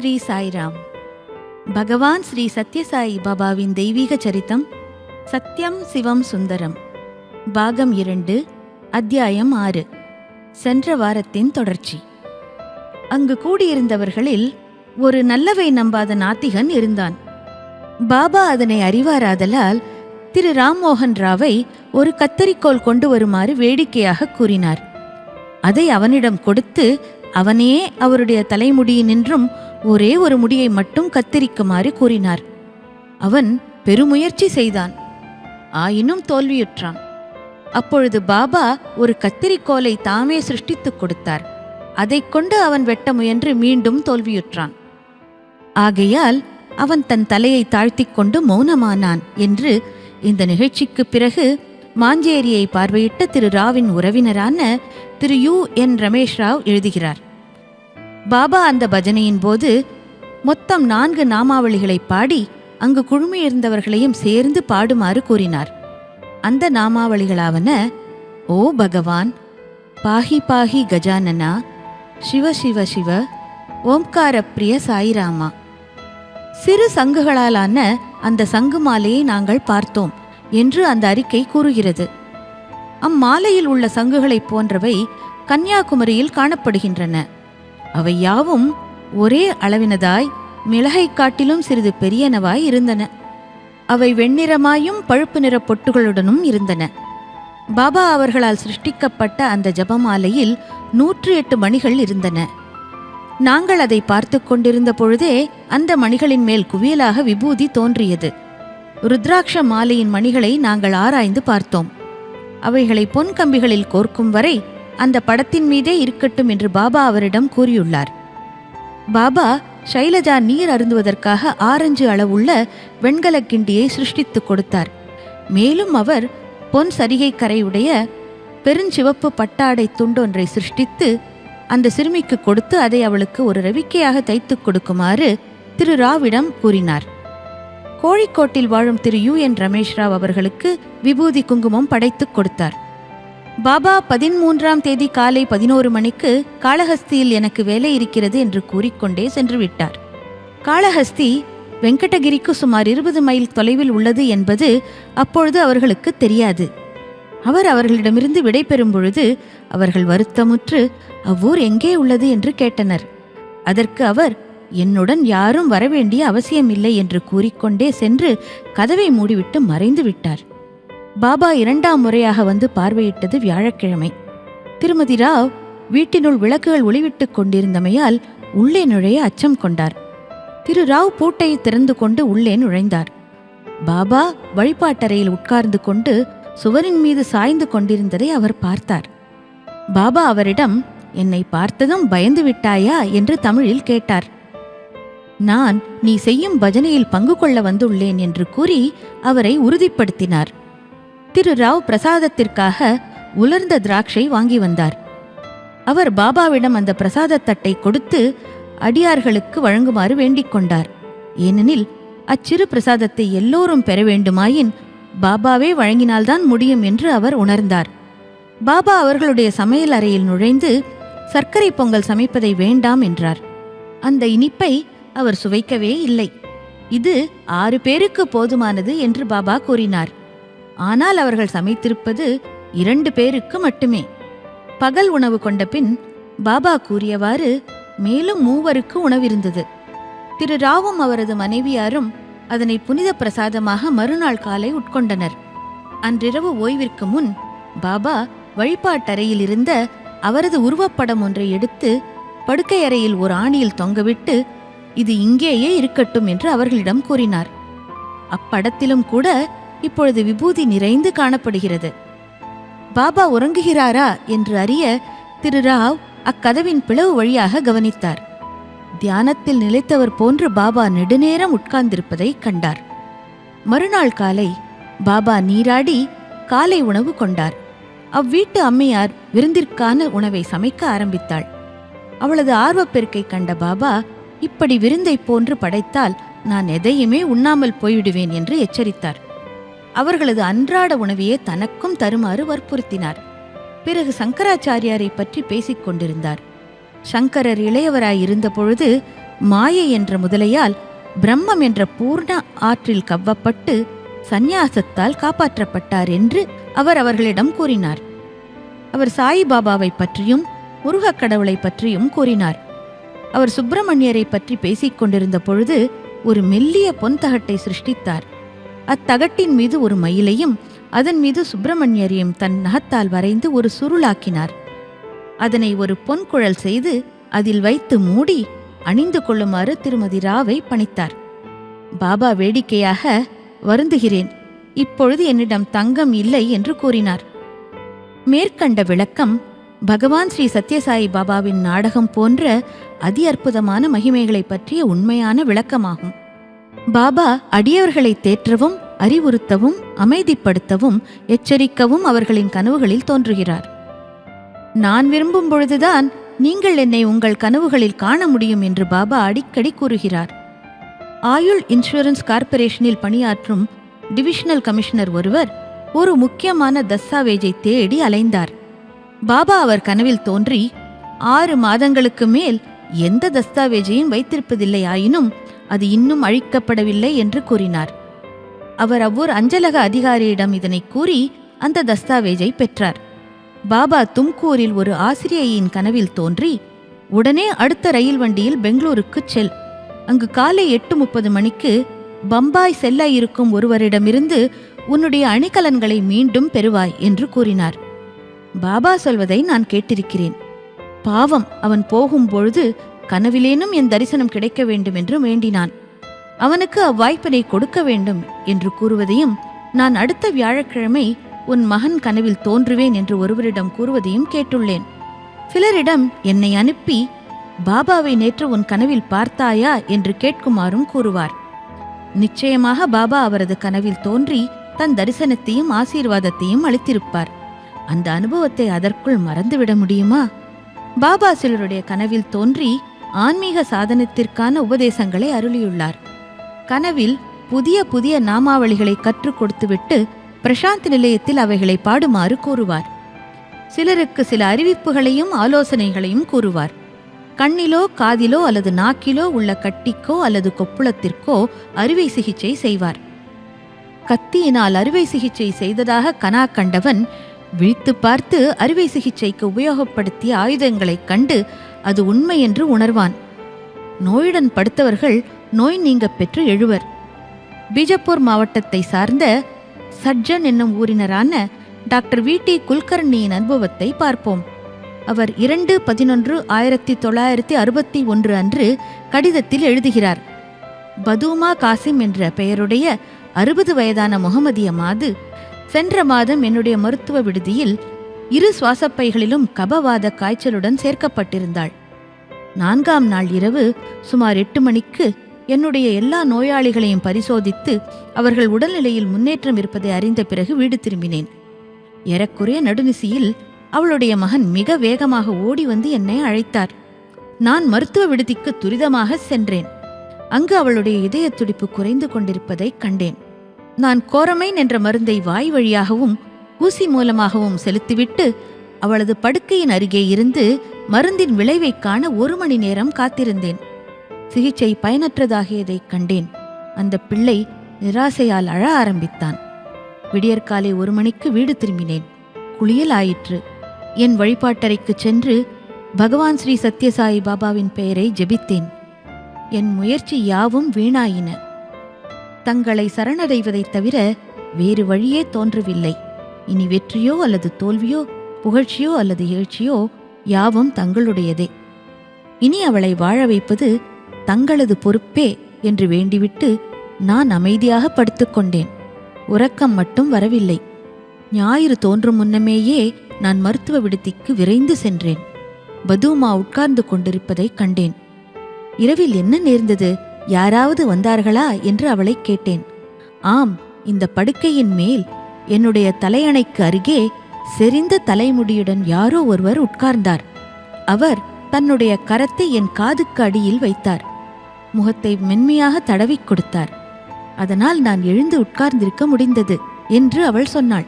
ஸ்ரீ சாய்ராம். பகவான் ஸ்ரீ சத்யசாயி பாபாவின் தெய்வீக சரித்தம் சத்யம் சிவம் சுந்தரம். பாகம் இரண்டு அத்தியாயம் ஆறு சென்ற வாரத்தின் தொடர்ச்சி. அங்கு கூடியிருந்தவர்களில் ஒரு நல்லவை நம்பாத நாத்திகன் இருந்தான். பாபா அதனை அறிவாராதலால் திரு ராம்மோகன் ராவை ஒரு கத்தரிக்கோல் கொண்டு வருமாறு வேடிக்கையாக கூறினார். அதை அவனிடம் கொடுத்து அவனே அவருடைய தலைமுடியினின்றும் ஒரே ஒரு முடியை மட்டும் கத்தரிக்குமாறு கூறினார். அவன் பெருமுயற்சி செய்தான். ஆயினும் தோல்வியுற்றான். அப்பொழுது பாபா ஒரு கத்திரிக்கோலை தாமே சிருஷ்டித்துக் கொடுத்தார். அதைக் கொண்டு அவன் வெட்ட முயன்று மீண்டும் தோல்வியுற்றான். ஆகையால் அவன் தன் தலையை தாழ்த்திக் கொண்டு மௌனமானான் என்று இந்த நிகழ்ச்சிக்குப் பிறகு மாஞ்சேரியை பார்வையிட்ட திரு ராவின் உறவினரான திரு யு என் ரமேஷ் ராவ் எழுதுகிறார். பாபா அந்த பஜனையின் போது மொத்தம் நான்கு நாமாவளிகளை பாடி அங்கு குழுமியிருந்தவர்களையும் சேர்ந்து பாடுமாறு கூறினார். அந்த நாமாவளிகளாவன ஓ பகவான் பாஹி பாஹி கஜானனா சிவ சிவ சிவ ஓம்கார பிரிய சாயிராமா. சிறு சங்குகளாலான அந்த சங்கு மாலையை நாங்கள் பார்த்தோம் என்று அந்த அறிக்கை கூறுகிறது. அம்மாலையில் உள்ள சங்குகளைப் போன்றவை கன்னியாகுமரியில் காணப்படுகின்றன. அவை யாவும் ஒரே அளவினதாய் மிளகை காட்டிலும் சிறிது பெரியனவாய் இருந்தன. அவை வெண்ணிறமாயும் பழுப்பு நிற பொட்டுகளுடனும் இருந்தன. பாபா அவர்களால் சிருஷ்டிக்கப்பட்ட அந்த ஜபமாலையில் நூற்றி எட்டு மணிகள் இருந்தன. நாங்கள் அதை பார்த்து கொண்டிருந்த பொழுதே அந்த மணிகளின் மேல் குவியலாக விபூதி தோன்றியது. ருத்ராட்ச மாலையின் மணிகளை நாங்கள் ஆராய்ந்து பார்த்தோம். அவைகளை பொன் கம்பிகளில் கோர்க்கும் வரை அந்த படத்தின் மீதே இருக்கட்டும் என்று பாபா அவரிடம் கூறியுள்ளார். பாபா ஷைலஜா நீர் அருந்துவதற்காக ஆரஞ்சு அளவுள்ள வெண்கல கிண்டியை சிருஷ்டித்துக் கொடுத்தார். மேலும் அவர் பொன் சரிகை கரையுடைய பெருஞ்சிவப்பு பட்டாடை துண்டொன்றை சிருஷ்டித்து அந்த சிறுமிக்கு கொடுத்து அதை அவளுக்கு ஒரு ரவிக்கையாக தைத்துக் கொடுக்குமாறு திரு ராவிடம் கூறினார். கோழிக்கோட்டில் வாழும் திரு யு என் ரமேஷ் ராவ் அவர்களுக்கு விபூதி குங்குமம் படைத்துக் கொடுத்தார். பாபா பதிமூன்றாம் தேதி காலை பதினோரு மணிக்கு காளஹஸ்தியில் எனக்கு வேலை இருக்கிறது என்று கூறிக்கொண்டே சென்று விட்டார். காளஹஸ்தி வெங்கடகிரிக்கு சுமார் இருபது மைல் தொலைவில் உள்ளது என்பது அப்பொழுது அவர்களுக்கு தெரியாது. அவர் அவர்களிடமிருந்து விடைபெறும் பொழுது அவர்கள் வருத்தமுற்று அவ்வூர் எங்கே உள்ளது? என்று கேட்டனர். அதற்கு அவர் என்னுடன் யாரும் வரவேண்டிய அவசியமில்லை என்று கூறிக்கொண்டே சென்று கதவை மூடிவிட்டு மறைந்து விட்டார். பாபா இரண்டாம் முறையாக வந்து பார்வையிட்டது வியாழக்கிழமை. திருமதி ராவ் வீட்டினுள் விளக்குகள் ஒளிவிட்டுக் கொண்டிருந்தமையால் உள்ளே நுழைய அச்சம் கொண்டார். திரு ராவ் பூட்டை திறந்து கொண்டு உள்ளே நுழைந்தார். பாபா வழிபாட்டறையில் உட்கார்ந்து கொண்டு சுவரின் மீது சாய்ந்து கொண்டிருந்ததை அவர் பார்த்தார். பாபா அவரிடம் என்னை பார்த்ததும் பயந்து விட்டாயா? என்று தமிழில் கேட்டார். நான் நீ செய்யும் பஜனையில் பங்கு கொள்ள வந்துள்ளேன் என்று கூறி அவரை உறுதிப்படுத்தினார். திரு ராவ் பிரசாதத்திற்காக உலர்ந்த திராட்சை வாங்கி வந்தார். அவர் பாபாவிடம் அந்த பிரசாதத் தட்டை கொடுத்து அடியார்களுக்கு வழங்குமாறு வேண்டிக் கொண்டார். ஏனெனில் அச்சிறு பிரசாதத்தை எல்லோரும் பெற வேண்டுமாயின் பாபாவே வழங்கினால்தான் முடியும் என்று அவர் உணர்ந்தார். பாபா அவர்களுடைய சமையல் அறையில் நுழைந்து சர்க்கரை பொங்கல் சமைப்பதை வேண்டாம் என்றார். அந்த இனிப்பை அவர் சுவைக்கவே இல்லை. இது ஆறு பேருக்கு போதுமானது என்று பாபா கூறினார். ஆனால் அவர்கள் சமைத்திருப்பது இரண்டு பேருக்கு மட்டுமே. பகல் உணவு கொண்ட பின் பாபா கூறியவாறு மேலும் மூவருக்கு உணவிருந்தது. திரு ராவும் அவரது மனைவியாரும் அதனை புனித பிரசாதமாக மறுநாள் காலை உட்கொண்டனர். அன்றிரவு ஓய்விற்கு முன் பாபா வழிபாட்டறையில் இருந்த அவரது உருவப்படம் ஒன்றை எடுத்து படுக்கையறையில் ஒரு ஆணியில் தொங்கவிட்டு இது இங்கேயே இருக்கட்டும் என்று அவர்களிடம் கூறினார். அப்படத்திலும் கூட இப்பொழுது விபூதி நிறைந்து காணப்படுகிறது. பாபா உறங்குகிறாரா என்று அறிய திரு ராவ் அக்கதவின் பிளவு வழியாக கவனித்தார். தியானத்தில் நிலைத்தவர் போன்று பாபா நெடுநேரம் உட்கார்ந்திருப்பதை கண்டார். மறுநாள் காலை பாபா நீராடி காலை உணவு கொண்டார். அவ்வீட்டு அம்மையார் விருந்திற்கான உணவை சமைக்க ஆரம்பித்தாள். அவளது ஆர்வப்பெருக்கை கண்ட பாபா இப்படி விருந்தை போன்று படைத்தால் நான் எதையுமே உண்ணாமல் போய்விடுவேன் என்று எச்சரித்தார். அவர்களது அன்றாட உணவையே தனக்கும் தருமாறு வற்புறுத்தினார். பிறகு சங்கராச்சாரியாரை பற்றி பேசிக் கொண்டிருந்தார். சங்கரர் இளையவராய் இருந்த பொழுது மாயை என்ற முதலையால் பிரம்மம் என்ற பூர்ண ஆற்றில் கவ்வப்பட்டு சந்நியாசத்தால் காப்பாற்றப்பட்டார் என்று அவர் அவர்களிடம் கூறினார். அவர் சாயிபாபாவை பற்றியும் முருகக் கடவுளை பற்றியும் கூறினார். அவர் சுப்பிரமணியரை பற்றி பேசிக் கொண்டிருந்த பொழுது ஒரு மெல்லிய பொன்தகட்டை சிருஷ்டித்தார். அத்தகட்டின் மீது ஒரு மயிலையும் அதன் மீது சுப்பிரமணியரையும் தன் நகத்தால் வரைந்து ஒரு சுருளாக்கினார். அதனை ஒரு பொன்குழல் செய்து அதில் வைத்து மூடி அணிந்து கொள்ளுமாறு திருமதி ராவை பணித்தார். பாபா வேடிக்கையாக வருந்துகிறேன் இப்பொழுது என்னிடம் தங்கம் இல்லை என்று கூறினார். மேற்கண்ட விளக்கம் பகவான் ஸ்ரீ சத்யசாயி பாபாவின் நாடகம் போன்ற அதி அற்புதமான மகிமைகளை பற்றிய உண்மையான விளக்கமாகும். பாபா அடியவர்களை தேற்றவும் அறிவுறுத்தவும் அமைதிப்படுத்தவும் எச்சரிக்கவும் அவர்களின் கனவுகளில் தோன்றுகிறார். நான் விரும்பும் பொழுதுதான் நீங்கள் என்னை உங்கள் கனவுகளில் காண முடியும் என்று பாபா அடிக்கடி கூறுகிறார். ஆயுள் இன்சூரன்ஸ் கார்ப்பரேஷனில் பணியாற்றும் டிவிஷனல் கமிஷனர் ஒருவர் ஒரு முக்கியமான தஸ்தாவேஜை தேடி அலைந்தார். பாபா அவர் கனவில் தோன்றி ஆறு மாதங்களுக்கு மேல் எந்த தஸ்தாவேஜையும் வைத்திருப்பதில்லை ஆயினும் அது இன்னும் அழிக்கப்படவில்லை என்று கூறினார். அவர் அவ்வூர் அஞ்சலக அதிகாரியிடம் இதனை கூறி அந்த தஸ்தாவேஜை பெற்றார். பாபா தும்கூரில் ஒரு ஆசிரியையின் கனவில் தோன்றி உடனே அடுத்த ரயில் வண்டியில் பெங்களூருக்குச் செல். அங்கு காலை எட்டு முப்பது மணிக்கு பம்பாய் செல்ல இருக்கும் ஒருவரிடமிருந்து உன்னுடைய அணிகலன்களை மீண்டும் பெறுவாய் என்று கூறினார். பாபா சொல்வதை நான் கேட்டிருக்கிறேன். பாவம் அவன் போகும்பொழுது கனவிலேனும் என் தரிசனம் கிடைக்க வேண்டும் என்று வேண்டினான். அவனுக்கு அவ்வாய்ப்பினை கொடுக்க வேண்டும் என்று கூறுவதையும் நான் அடுத்த வியாழக்கிழமை உன் மகன் கனவில் தோன்றுவேன் என்று ஒருவரிடம் கூறுவதையும் கேட்டுள்ளேன். சிலரிடம் என்னை அனுப்பி பாபாவை நேற்று உன் கனவில் பார்த்தாயா? என்று கேட்குமாறும் கூறுவார். நிச்சயமாக பாபா அவரது கனவில் தோன்றி தன் தரிசனத்தையும் ஆசீர்வாதத்தையும் அளித்திருப்பார். அந்த அனுபவத்தை அதற்குள் மறந்துவிட முடியுமா? பாபா சிலருடைய கனவில் தோன்றி ஆன்மீக சாதனத்திற்கான உபதேசங்களை அருளியுள்ளார். கனவில் புதிய புதிய நாமாவளிகளை கற்றுக் கொடுத்துவிட்டு பிரசாந்த் நிலையத்தில் அவைகளை பாடுமாறு கூறுவார். சிலருக்கு சில அறிவிப்புகளையும் ஆலோசனைகளையும் கூறுவார். கண்ணிலோ காதிலோ அல்லது நாக்கிலோ உள்ள கட்டிக்கோ அல்லது கொப்புளத்திற்கோ அறுவை சிகிச்சை செய்வார். கத்தியினால் அறுவை சிகிச்சை செய்ததாக கனா கண்டவன் விழித்து பார்த்து அறுவை சிகிச்சைக்கு உபயோகப்படுத்திய ஆயுதங்களைக் கண்டு அது உண்மை என்று உணர்வான். நோயுடன் படுத்தவர்கள் நோய் நீங்க பெற்று எழுவர். பீஜப்பூர் மாவட்டத்தை சார்ந்த சட்ஜன் என்னும் ஊரினரான டாக்டர் வி. டி. குல்கர்ணியின் அனுபவத்தை பார்ப்போம். அவர் இரண்டு பதினொன்று ஆயிரத்தி தொள்ளாயிரத்தி அறுபத்தி ஒன்று அன்று கடிதத்தில் எழுதுகிறார். பதூமா காசிம் என்ற பெயருடைய அறுபது வயதான முகமதிய மாது சென்ற மாதம் என்னுடைய மருத்துவ விடுதியில் இரு சுவாசப்பைகளிலும் கபவாத காய்ச்சலுடன் சேர்க்கப்பட்டிருந்தாள். நான்காம் நாள் இரவு சுமார் எட்டு மணிக்கு என்னுடைய எல்லா நோயாளிகளையும் பரிசோதித்து அவர்கள் உடல்நிலையில் முன்னேற்றம் இருப்பதை அறிந்த பிறகு வீடு திரும்பினேன். ஏறக்குறைய நடுநிசியில் அவளுடைய மகன் மிக வேகமாக ஓடி வந்து என்னை அழைத்தார். நான் மருத்துவ விடுதிக்கு துரிதமாக சென்றேன். அங்கு அவளுடைய இதய துடிப்பு குறைந்து கொண்டிருப்பதைக் கண்டேன். நான் கோரமைன் என்ற மருந்தை வாய் வழியாகவும் ஊசி மூலமாகவும் செலுத்திவிட்டு அவளது படுக்கையின் அருகே இருந்து மருந்தின் விளைவைக் காண ஒரு மணி நேரம் காத்திருந்தேன். சிகிச்சை பயனற்றதாகியதைக் கண்டேன். அந்த பிள்ளை நிராசையால் அழ ஆரம்பித்தான். விடியற்காலை ஒரு மணிக்கு வீடு திரும்பினேன். குளியல் ஆயிற்று. என் வழிபாட்டறைக்குச் சென்று பகவான் ஸ்ரீ சத்யசாயி பாபாவின் பெயரை ஜெபித்தேன். என் முயற்சி யாவும் வீணாயின. தங்களை சரணடைவதைத் தவிர வேறு வழியே தோன்றவில்லை. இனி வெற்றியோ அல்லது தோல்வியோ புகழ்ச்சியோ அல்லது எழுச்சியோ யாவும் தங்களுடையதே. இனி அவளை வாழ வைப்பது தங்களது பொறுப்பே என்று வேண்டிவிட்டு நான் அமைதியாக படுத்துக்கொண்டேன் உறக்கம் மட்டும் வரவில்லை. ஞாயிறு தோன்றும் முன்னமேயே நான் மருத்துவ விடுதிக்கு விரைந்து சென்றேன். பதூமா உட்கார்ந்து கொண்டிருப்பதைக் கண்டேன். இரவில் என்ன நேர்ந்தது? யாராவது வந்தார்களா? என்று அவளை கேட்டேன். ஆம் இந்த படுக்கையின் மேல் என்னுடைய தலையணைக்கு அருகே செறிந்த தலைமுடியுடன் யாரோ ஒருவர் உட்கார்ந்தார். அவர் தன்னுடைய கரத்தை என் காதுக்கு அடியில் வைத்தார். முகத்தை மென்மையாக தடவிக் கொடுத்தார். அதனால் நான் எழுந்து உட்கார்ந்திருக்க முடிந்தது என்று அவள் சொன்னாள்.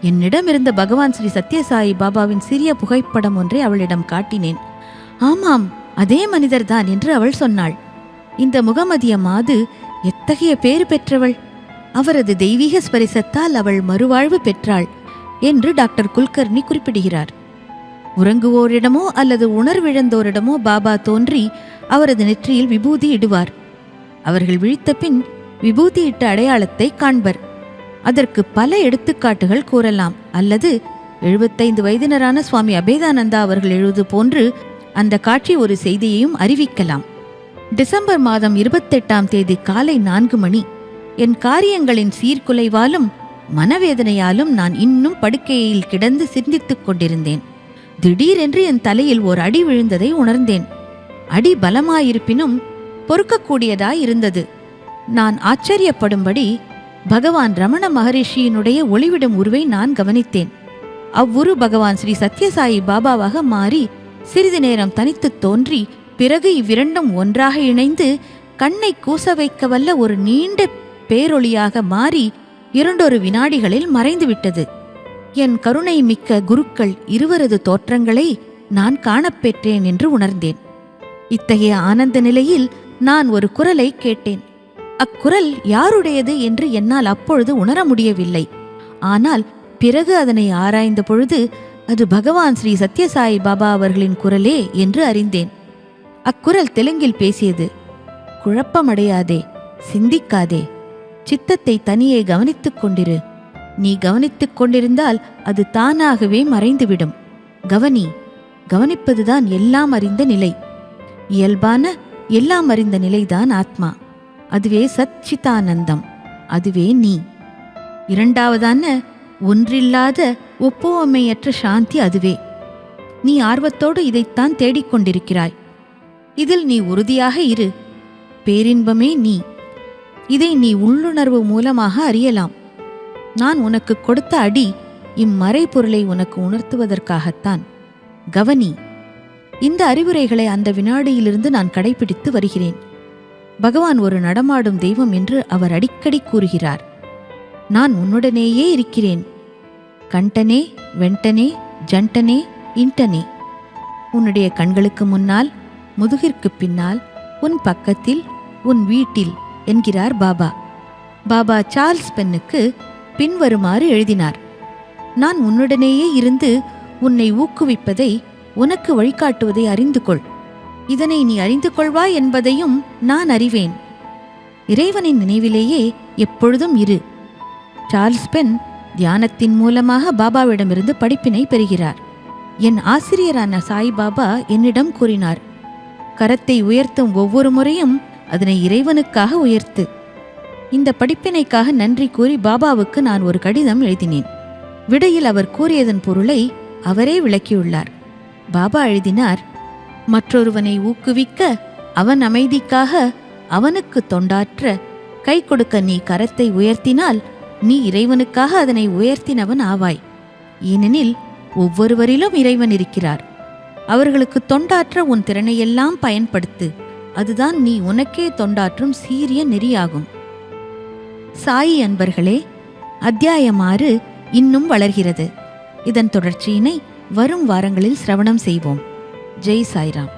என்னிடம் இருந்த பகவான் ஸ்ரீ சத்யசாயி பாபாவின் சிறிய புகைப்படம் ஒன்றை அவளிடம் காட்டினேன். ஆமாம் அதே மனிதர்தான் என்று அவள் சொன்னாள். இந்த முகமதிய மாது எத்தகைய பேறு பெற்றவள்? அவரது தெய்வீக ஸ்பரிசத்தால் அவள் மறுவாழ்வு பெற்றாள் என்று டாக்டர் குல்கர்னி குறிப்பிடுகிறார். உறங்குவோரிடமோ அல்லது உணர்விழந்தோரிடமோ பாபா தோன்றி அவரது நெற்றியில் விபூதி இடுவார். அவர்கள் விழித்த பின் விபூதியிட்ட அடையாளத்தை காண்பர். அதற்கு பல எடுத்துக்காட்டுகள் கூறலாம். அல்லது எழுபத்தைந்து வயதினரான சுவாமி அபேதானந்தா அவர்கள் எழுது போன்று அந்த காட்சி ஒரு செய்தியையும் அறிவிக்கலாம். டிசம்பர் மாதம் இருபத்தெட்டாம் தேதி காலை நான்கு மணி என் காரியங்களின் சீர்குலைவாலும் மனவேதனையாலும் நான் இன்னும் படுக்கையில் கிடந்து சிந்தித்துக் கொண்டிருந்தேன். திடீரென்று என் தலையில் ஓர் அடி விழுந்ததை உணர்ந்தேன். அடி பலமாயிருப்பினும் பொறுக்கக்கூடியதாய் இருந்தது நான் ஆச்சரியப்படும்படி பகவான் ரமண மகரிஷியினுடைய ஒளிவிடும் உருவை நான் கவனித்தேன். அவ்வுரு பகவான் ஸ்ரீ சத்யசாயி பாபாவாக மாறி சிறிது நேரம் தனித்துத் தோன்றி பிறகு இவ்விரண்டும் ஒன்றாக இணைந்து கண்ணை கூச வைக்க வல்ல ஒரு நீண்ட பேரொளியாக மாறி இரண்டொரு வினாடிகளில் மறைந்துவிட்டது. என் கருணை மிக்க குருக்கள் இருவரது தோற்றங்களை நான் காணப்பெற்றேன் என்று உணர்ந்தேன். இத்தகைய ஆனந்த நிலையில் நான் ஒரு குரலை கேட்டேன். அக்குரல் யாருடையது என்று என்னால் அப்பொழுது உணர முடியவில்லை. ஆனால் பிறகு அதனை ஆராய்ந்த பொழுது அது பகவான் ஸ்ரீ சத்யசாயி பாபா அவர்களின் குரலே என்று அறிந்தேன். அக்குரல் தெலுங்கில் பேசியது குழப்பமடையாதே சிந்திக்காதே சித்தத்தை தனியே கவனித்துக் கொண்டிரு. நீ கவனித்துக் கொண்டிருந்தால் அது தானாகவே மறைந்துவிடும். கவனி கவனிப்பதுதான் எல்லாம் அறிந்த நிலை. இயல்பான எல்லாம் அறிந்த நிலைதான் ஆத்மா. அதுவே சச்சிதானந்தம் அதுவே நீ. இரண்டாவதான ஒன்றில்லாத ஒப்புவமையற்ற சாந்தி அதுவே. நீ ஆர்வத்தோடு இதைத்தான் தேடிக்கொண்டிருக்கிறாய். இதில் நீ உறுதியாக இரு. பேரின்பமே நீ. இதை நீ உள்ளுணர்வு மூலமாக அறியலாம். நான் உனக்கு கொடுத்த அடி இம்மறைபொருளை உனக்கு உணர்த்துவதற்காகத்தான். கவனி இந்த அறிவுரைகளை அந்த வினாடியிலிருந்து நான் கடைபிடித்து வருகிறேன். பகவான் ஒரு நடமாடும் தெய்வம் என்று அவர் அடிக்கடி கூறுகிறார். நான் உன்னுடனேயே இருக்கிறேன். கண்டனே வெண்டனே ஜண்டனே இன்டனே உன்னுடைய கண்களுக்கு முன்னால் முதுகிற்கு பின்னால் உன் பக்கத்தில் உன் வீட்டில். என்கிறார் பாபா. பாபா சார்ல்ஸ் பென்னுக்கு பின்வருமாறு எழுதினார். நான் உன்னுடனேயே இருந்து உன்னை ஊக்குவிப்பதை உனக்கு வழிகாட்டுவதை அறிந்து கொள். இதனை நீ அறிந்து கொள்வாய் என்பதையும் நான் அறிவேன். இறைவனின் நினைவிலேயே எப்பொழுதும் இரு. சார்ல்ஸ் பென் தியானத்தின் மூலமாக பாபாவிடமிருந்து படிப்பினை பெறுகிறார். என் ஆசிரியரான சாய்பாபா என்னிடம் கூறினார். கரத்தை உயர்த்தும் ஒவ்வொரு முறையும் அதனை இறைவனுக்காக உயர்த்து. இந்த படிப்பினைக்காக நன்றி கூறி பாபாவுக்கு நான் ஒரு கடிதம் எழுதினேன். விடையில் அவர் கூறியதன் பொருளை அவரே விளக்கியுள்ளார். பாபா எழுதினார் மற்றொருவனை ஊக்குவிக்க அவன் அமைதிக்காக அவனுக்கு தொண்டாற்ற கை கொடுக்க நீ கரத்தை உயர்த்தினால் நீ இறைவனுக்காக அதனை உயர்த்தினவன் ஆவாய். ஏனெனில் ஒவ்வொருவரிலும் இறைவன் இருக்கிறார். அவர்களுக்கு தொண்டாற்ற உன் திறனையெல்லாம் பயன்படுத்து அதுதான் நீ உனக்கே தொண்டாற்றும் சீரிய நெறியாகும். சாயி அன்பர்களே அத்தியாயம் ஆறு இன்னும் வளர்கிறது. இதன் தொடர்ச்சியினை வரும் வாரங்களில் சிரவணம் செய்வோம். ஜெய் சாய்ராம்.